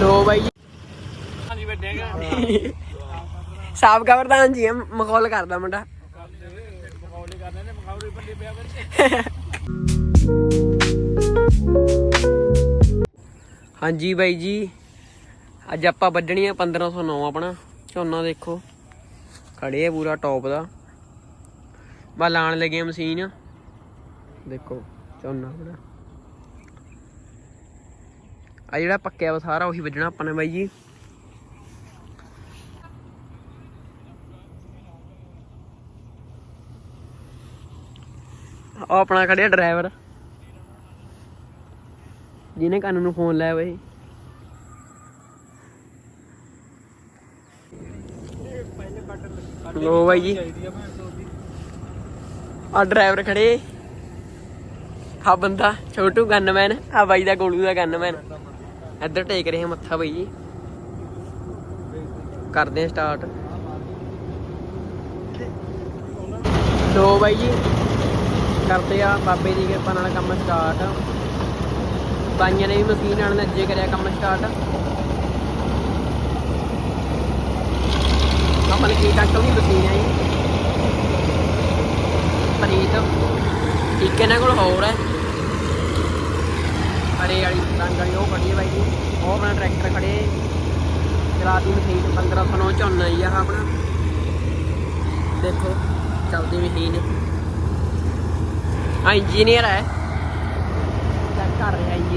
ਲੋ ਬਾਈ ਜੀ। ਹਾਂਜੀ ਬੈਠੇਗਾ ਸਾਬਕਾ ਪ੍ਰਧਾਨ ਜੀ ਆ, ਮਖੌਲ ਕਰਦਾ ਮੁੰਡਾ। ਮਖੌਲੇ ਕਰਨੇ ਨੇ ਮਖੌਲੇ ਪੱਲੇ ਪਿਆ ਵਿੱਚ ਹਾਂਜੀ ਬਾਈ ਜੀ ਅੱਜ ਆਪਾਂ ਵੱਢਣੀ ਆ 1509 ਆਪਣਾ। ਝੋਨਾ ਦੇਖੋ ਖੜੇ ਆ ਪੂਰਾ ਟੌਪ ਦਾ। ਬਾ ਲਾਣ ਲੱਗੇ ਮਸ਼ੀਨ। ਦੇਖੋ ਝੋਨਾ ਆਪਣਾ। ਆ ਜਿਹੜਾ ਪੱਕਿਆ ਵਾ ਸਾਰਾ, ਉਹੀ ਵੱਜਣਾ ਆਪਾਂ ਨੇ ਬਾਈ ਜੀ। ਉਹ ਆਪਣਾ ਖੜਿਆ ਡਰਾਈਵਰ। ਜਿਹਨੇ ਕੰਨ ਨੂੰ ਫੋਨ ਲਾਇਆ ਬਈ ਲੋ ਬਾਈ ਜੀ। ਆ ਡਰਾਈਵਰ ਖੜੇ। ਆ ਬੰਦਾ, ਛੋਟੂ ਗਨਮੈਨ। ਆ ਬਾਈ ਦਾ ਗੋਲੂ ਦਾ ਗਨਮੈਨ। ਇੱਧਰ ਟੇਕ ਰਹੇ ਆ ਮੱਥਾ ਬਾਈ ਜੀ। ਕਰਦੇ ਆ ਸਟਾਰਟ ਲੋ ਬਾਈ ਜੀ, ਕਰਦੇ ਆ ਬਾਬੇ ਦੀ ਕਿਰਪਾ ਨਾਲ ਕੰਮ ਸਟਾਰਟ ਬਾਈਆਂ ਨੇ ਵੀ ਮਸ਼ੀਨ ਨਾਲ ਨੱਜੇ ਕਰਿਆ ਕੰਮ ਸਟਾਰਟ ਕਮਲ ਕੀ ਕੱਟ ਵੀ ਮਸ਼ੀਨ ਹੈ ਜੀ ਪਨੀਤ ਇੱਕ ਇਹਨਾਂ ਕੋਲ ਹੋਰ ਹੈ ਹਰੇ ਵਾਲੀ ਉਹ ਖੜੀ ਹੈ ਬਾਈ ਜੀ। ਉਹ ਆਪਣਾ ਟਰੈਕਟਰ ਖੜੇ ਚਲਾਦੀ ਮਸ਼ੀਨ 1509 ਝੋਨਾ ਹੀ ਆ ਆਪਣਾ। ਦੇਖੋ, ਚੱਲਦੀ ਮਸ਼ੀਨ ਆ ਇੰਜੀਨੀਅਰ ਹੈ ਚੈੱਕ ਕਰ ਰਿਹਾ ਜੀ।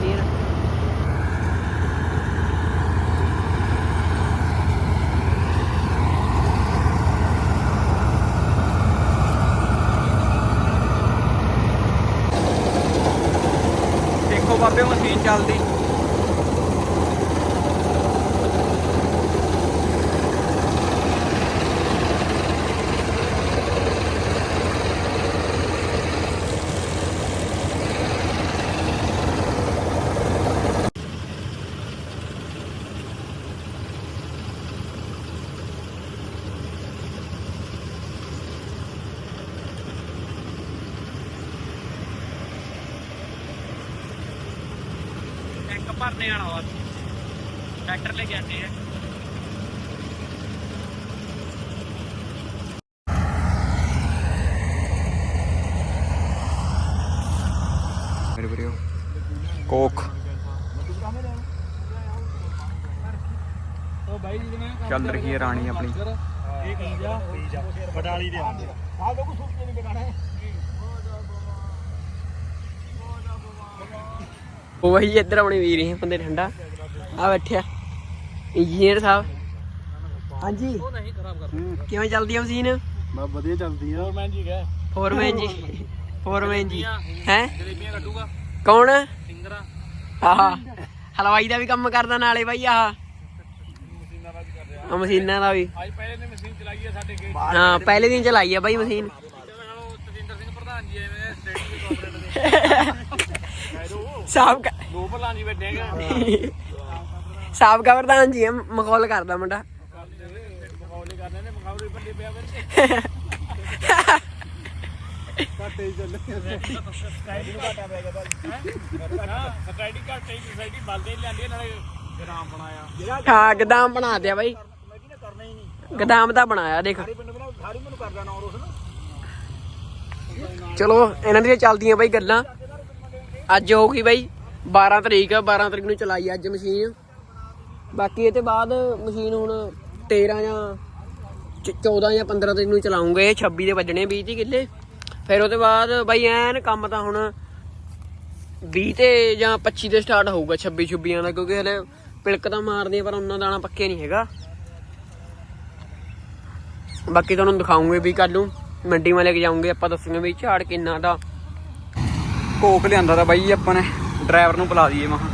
ਦੇਖੋ ਬਾਬੇ ਮਸ਼ੀਨ ਚੱਲਦੀ। ਭਰਨੇ ਵਾਲਾ ਵਾ ਟਰੈਕਟਰ ਲੈ ਕੇ ਆਂਦੇ ਆ। ਮੇਰੇ ਵੀਰੋ ਕੋਕ। ਉਹ ਬਾਈ ਜੀ ਮੈਂ ਚੱਲ ਰਹੀ ਹੈ ਰਾਣੀ ਆਪਣੀ ਇਹ ਕੀ ਜਾ ਬਡਾਲੀ ਦੇ ਆਉਂਦੇ ਆ ਲੋਕ ਸੂਚੀ ਨਹੀਂ ਬਗਾਣਾ ਉਹ ਵਹੀ ਇੱਧਰ ਆਪਣੇ ਵੀਰ ਹੀ ਬੰਦੇ ਠੰਡਾ। ਆ। ਬੈਠਿਆ ਇੰਜੀਨੀਅਰ ਸਾਹਿਬ। ਹਾਂਜੀ। ਉਹ ਨਹੀਂ ਖਰਾਬ ਕਰ ਕਿਵੇਂ ਚੱਲਦੀ ਆ ਮਸ਼ੀਨ? ਮੈਂ ਵਧੀਆ ਚੱਲਦੀ ਆ। ਫੋਰਮੈਨ ਜੀ ਗਏ ਫੋਰਮੈਨ ਜੀ। ਫੋਰਮੈਨ ਜੀ। ਹੈ? ਜਲੇਬੀਆਂ ਕੱਢੂਗਾ। ਕੌਣ? ਸਿੰਗਰਾ। ਆਹ ਹਲਵਾਈ ਦਾ ਵੀ ਕੰਮ ਕਰਦਾ ਨਾਲੇ ਬਾਈ ਆਹ। ਮਸ਼ੀਨਾਂ ਦਾ ਵੀ ਕਰ ਰਿਹਾ ਆਹ ਮਸ਼ੀਨਾਂ ਦਾ ਵੀ। ਅੱਜ ਪਹਿਲੇ ਨੇ ਮਸ਼ੀਨ ਚਲਾਈ ਆ ਸਾਡੇ ਕੇ ਹਾਂ ਪਹਿਲੇ ਦਿਨ ਚਲਾਈ ਆ ਬਾਈ ਮਸ਼ੀਨ। ਜਿਹਦੇ ਨਾਲ ਉਹ ਤਜਿੰਦਰ ਸਿੰਘ ਪ੍ਰਧਾਨ ਜੀ ਐਵੇਂ ਸਟੇਟ ਦੇ ਕੋਆਪਰੇਟ ਦੇ। ਸਾਬਕਾ ਦੋ ਪ੍ਰਧਾਨ ਜੀ ਬੈਠੇਗਾ ਸਾਬਕਾ ਪ੍ਰਧਾਨ ਜੀ ਮਖੌਲ ਕਰਦਾ ਮੁੰਡਾ। ਮਖੌਲੇ ਕਰਨੇ ਨੇ ਮਖੌਲੇ ਪੱਲੇ ਪਿਆ ਵਿੱਚ। ਘਾਟੇ ਹੀ ਚੱਲੇ ਸਟਾਈਲ ਘਾਟਾ ਪੈ ਗਿਆ ਭਾਈ ਹਾਂ? ਸਟਾਈਲ ਘਾਟੇ ਹੀ ਸੋਸਾਇਟੀ ਬਲਦੇ ਲਿਆਂਦੀ ਨਾਲੇ ਗ੍ਰਾਮ ਬਣਾਇਆ। ਹਾਂ ਗਦਾਮ ਬਣਾ ਦਿਆ ਬਾਈ। ਗਦਾਮ ਦਾ ਬਣਾਇਆ ਦੇਖ। ਕਰਦਾ ਚਲੋ ਇਹਨਾਂ ਦੀਆਂ ਚੱਲਦੀਆਂ ਬਾਈ ਗੱਲਾਂ। ਅੱਜ ਹੋ ਗਈ ਬਾਈ 12 ਤਰੀਕ 12 ਤਰੀਕ ਨੂੰ ਚਲਾਈ ਅੱਜ ਮਸ਼ੀਨ। ਬਾਕੀ ਇਹ ਤੇ ਬਾਅਦ ਮਸ਼ੀਨ ਹੁਣ 13 ਜਾਂ ਚ- 14 ਜਾਂ 15 ਤਰੀਕ ਨੂੰ ਚਲਾਉਂਗੇ 26 ਦੇ ਵੱਜਣੇ 20 30 ਕਿੱਲੇ। ਫਿਰ ਉਹਦੇ ਬਾਅਦ ਬਾਈ ਐਨ ਕੰਮ ਤਾਂ ਹੁਣ 20 ਤੇ ਜਾਂ 25 ਤੇ ਸਟਾਰਟ ਹੋਊਗਾ 26 26 ਦਾ, ਕਿਉਂਕਿ ਹਲੇ ਪਿਲਕ ਤਾਂ ਮਾਰਦੀ ਪਰ ਉਹਨਾਂ ਦਾਣਾ ਪੱਕੇ ਨਹੀਂ ਹੈਗਾ। ਬਾਕੀ ਤੁਹਾਨੂੰ ਦਿਖਾਉਂਗੇ ਵੀ ਕੱਲ ਨੂੰ ਮੰਡੀ ਮਾ ਲੈ ਕੇ ਜਾਉਂਗੇ ਆਪਾਂ ਦੱਸਾਂਗੇ ਵੀ ਝਾੜ ਕਿੰਨਾ ਦਾ ਕੋਕ ਲਿਆਂਦਾ ਤਾਂ ਬਾਈ ਆਪਾਂ ਨੇ ਡਰਾਈਵਰ ਨੂੰ ਬੁਲਾ ਦਈਏ ਮਹਾ।